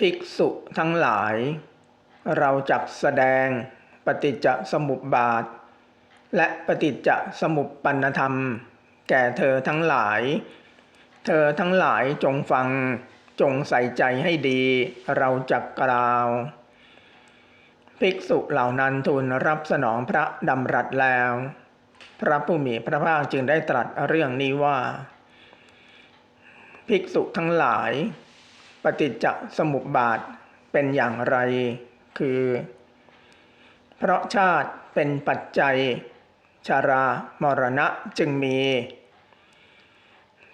ภิกษุทั้งหลาย เราจักแสดงปฏิจจสมุปบาท และปฏิจจสมุปปันธรรม แก่เธอทั้งหลาย เธอทั้งหลายจงฟังจงใส่ใจให้ดีเราจักกล่าว ภิกษุเหล่านั้นทูลรับสนองพระดำรัสแล้ว พระผู้มีพระภาคจึงได้ตรัสเรื่องนี้ว่า ภิกษุทั้งหลาย ปฏิจจสมุปบาทเป็นอย่างไร คือ เพราะชาติเป็นปัจจัย ชารามรณะจึงมี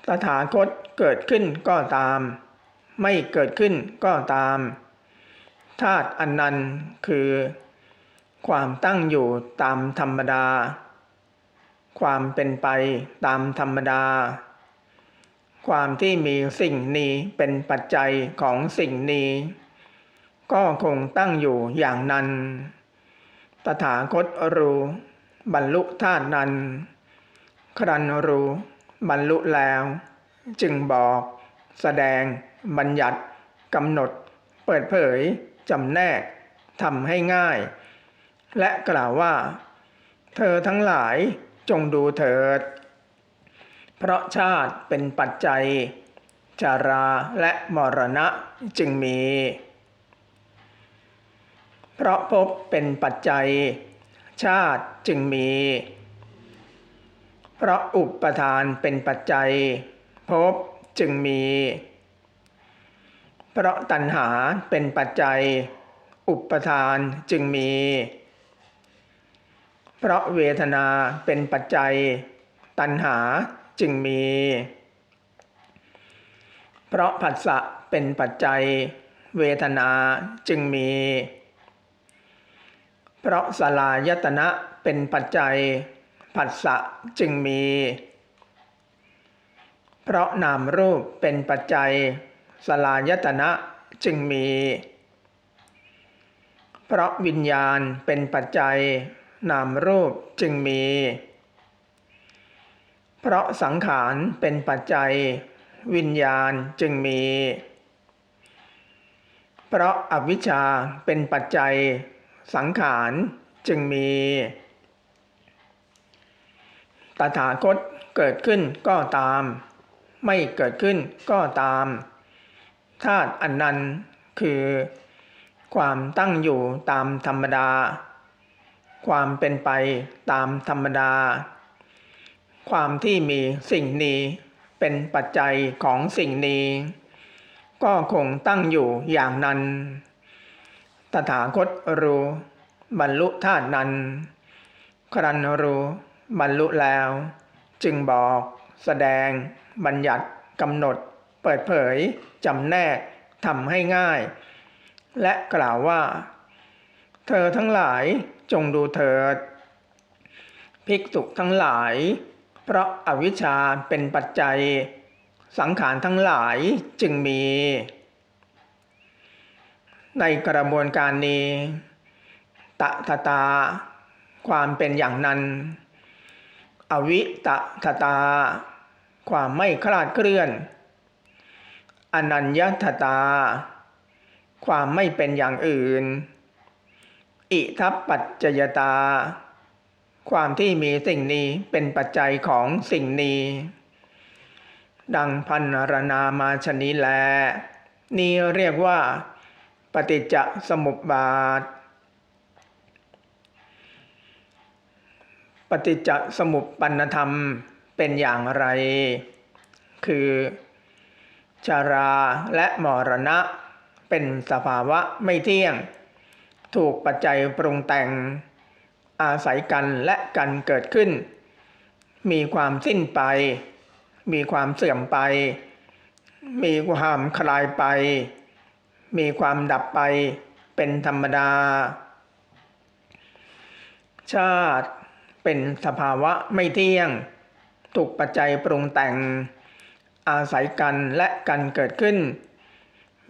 ตถาคตเกิดขึ้นก็ตาม ไม่เกิดขึ้นก็ตาม ธาตุอันนั้นคือ ความตั้งอยู่ตามธรรมดา ความเป็นไปตามธรรมดา ความที่มีสิ่งนี้เป็นปัจจัยของสิ่งนี้ ก็คงตั้งอยู่อย่างนั้น ตถาคตรู้บรรลุธาตุนั้น ครันรู้บรรลุแล้ว จึงบอก แสดง บัญญัติกำหนด เปิดเผยจำแนกทำให้ง่าย และกล่าวว่า เธอทั้งหลายจงดูเถิด เพราะชาติเป็นปัจจัย จาราและมรณะจึงมี เพราะภพเป็นปัจจัย ชาติจึงมี เพราะอุปทานเป็นปัจจัยภพจึงมี เพราะตัณหาเป็นปัจจัย อุปทานจึงมี เพราะเวทนาเป็นปัจจัย ตัณหา จึงมี เพราะผัสสะเป็นปัจจัย เวทนาจึงมี เพราะสลายตนะเป็นปัจจัย ผัสสะจึงมี เพราะนามรูปเป็นปัจจัย สลายตนะจึงมี เพราะวิญญาณเป็นปัจจัย นามรูปจึงมี เพราะสังขารเป็นปัจจัย วิญญาณจึงมี เพราะอวิชชาเป็นปัจจัย สังขารจึงมี ตถาคตเกิดขึ้นก็ตาม ไม่เกิดขึ้นก็ตามธาตุอันนั้นคือ ความตั้งอยู่ตามธรรมดา ความเป็นไปตามธรรมดา ความที่มีสิ่งนี้เป็นปัจจัยของสิ่งนี้ ก็คงตั้งอยู่อย่างนั้น ตถาคตรู้ บรรลุธาตุนั้น ครันรู้บรรลุแล้ว จึงบอกแสดง บัญญัติกำหนด เปิดเผยจำแนกทำให้ง่าย และกล่าวว่า เธอทั้งหลายจงดูเถิด ภิกษุทั้งหลาย เพราะอาวิชชาเป็นปัจจัย สังขารทั้งหลายจึงมี ในกระบวนการนี้ตะทะตา ความเป็นอย่างนั้น อวิตะทะตา ความไม่คลาดเคลื่อน อนัญญทตา ความไม่เป็นอย่างอื่น อิทัปปัจจยตา ความที่มีสิ่งนี้เป็นปัจจัยของสิ่งนี้ ดังพันรนามาชนีแล นี้เรียกว่า ปฏิจจสมุปบาท ปฏิจจสมุปปันธรรมเป็นอย่างไร คือชาราและมรณะ เป็นสภาวะไม่เที่ยง ถูกปัจจัยปรุงแต่ง อาศัยกันและกันเกิดขึ้น มีความสิ้นไป มีความเสื่อมไป มีความคลายไป มีความดับไปเป็นธรรมดา ชาติเป็นสภาวะไม่เที่ยง ถูกปัจจัยปรุงแต่ง อาศัยกันและกันเกิดขึ้น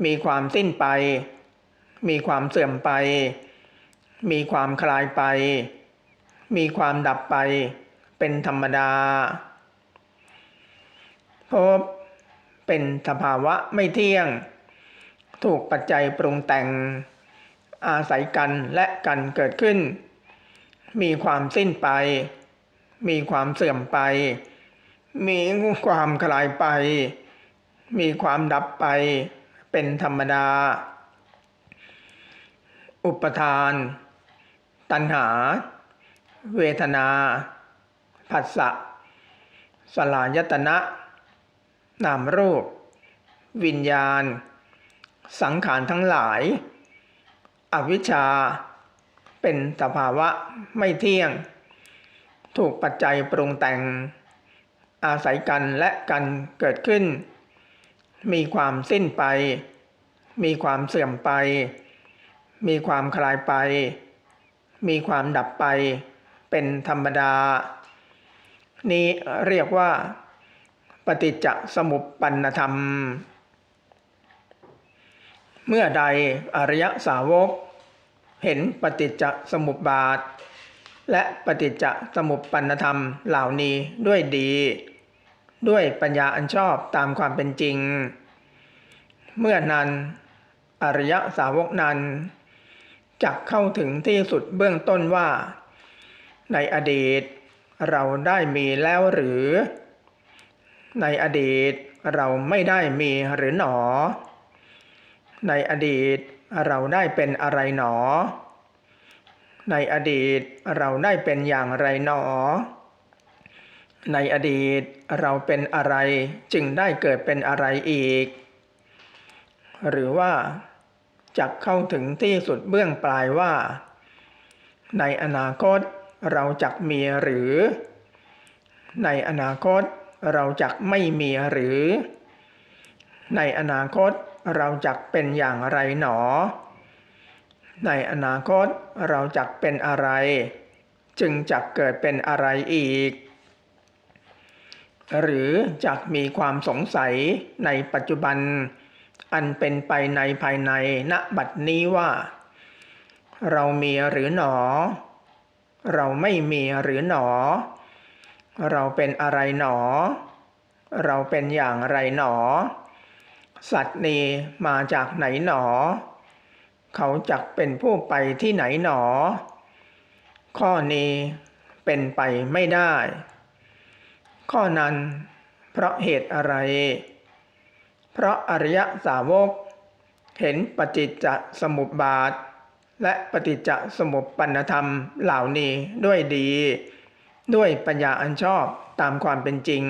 มีความสิ้นไป มีความเสื่อมไป มีความคลายไป มีความดับไปเป็นธรรมดาภพเป็นสภาวะไม่เที่ยง ถูกปัจจัยปรุงแต่ง อาศัยกันและกันเกิดขึ้น มีความสิ้นไป มีความเสื่อมไป มีความคลายไป มีความดับไปเป็นธรรมดา อุปทาน ตัณหา เวทนาผัสสะสลายตนะ นามรูป วิญญาณ สังขารทั้งหลาย อวิชชา เป็นสภาวะไม่เที่ยง ถูกปัจจัยปรุงแต่ง อาศัยกันและกันเกิดขึ้น มีความสิ้นไป มีความเสื่อมไป มีความคลายไป มีความดับไปเป็นธรรมดา นี้เรียกว่า ปฏิจจสมุปปนธรรม เมื่อใดอริยสาวก เห็นปฏิจจสมุปบาท และปฏิจจสมุปปนธรรมเหล่านี้ด้วยดี ด้วยปัญญาอันชอบตามความเป็นจริง เมื่อนั้นอริยสาวกนั้น จักเข้าถึงที่สุดเบื้องต้นว่า ในอดีตเราได้มีแล้วหรือ ในอดีตเราไม่ได้มีหรือหนอ ในอดีตเราได้เป็นอะไรหนอ ในอดีตเราได้เป็นอย่างไรหนอ ในอดีตเราเป็นอะไรจึงได้เกิดเป็นอะไรอีก หรือว่า จักเข้าถึงที่สุดเบื้องปลายว่า ในอนาคตเราจักมีหรือ ในอนาคตเราจักไม่มีหรือ ในอนาคตเราจักเป็นอย่างไรหนอ ในอนาคตเราจักเป็นอะไร จึงจักเกิดเป็นอะไรอีก หรือจักมีความสงสัยในปัจจุบัน อันเป็นไปในภายในณบัดนี้ว่า เรามีหรือหนอ เราไม่มีหรือหนอ เราเป็นอะไรหนอ เราเป็นอย่างไรหนอ สัตว์นี้มาจากไหนหนอ เขาจักเป็นผู้ไปที่ไหนหนอ ข้อนี้เป็นไปไม่ได้ ข้อนั้นเพราะเหตุอะไร เพราะอริยสาวก เห็นปฏิจจสมุปบาท และปฏิจจสมุปปนธรรมเหล่านี้ด้วยดี ด้วยปัญญาอันชอบตามความเป็นจริง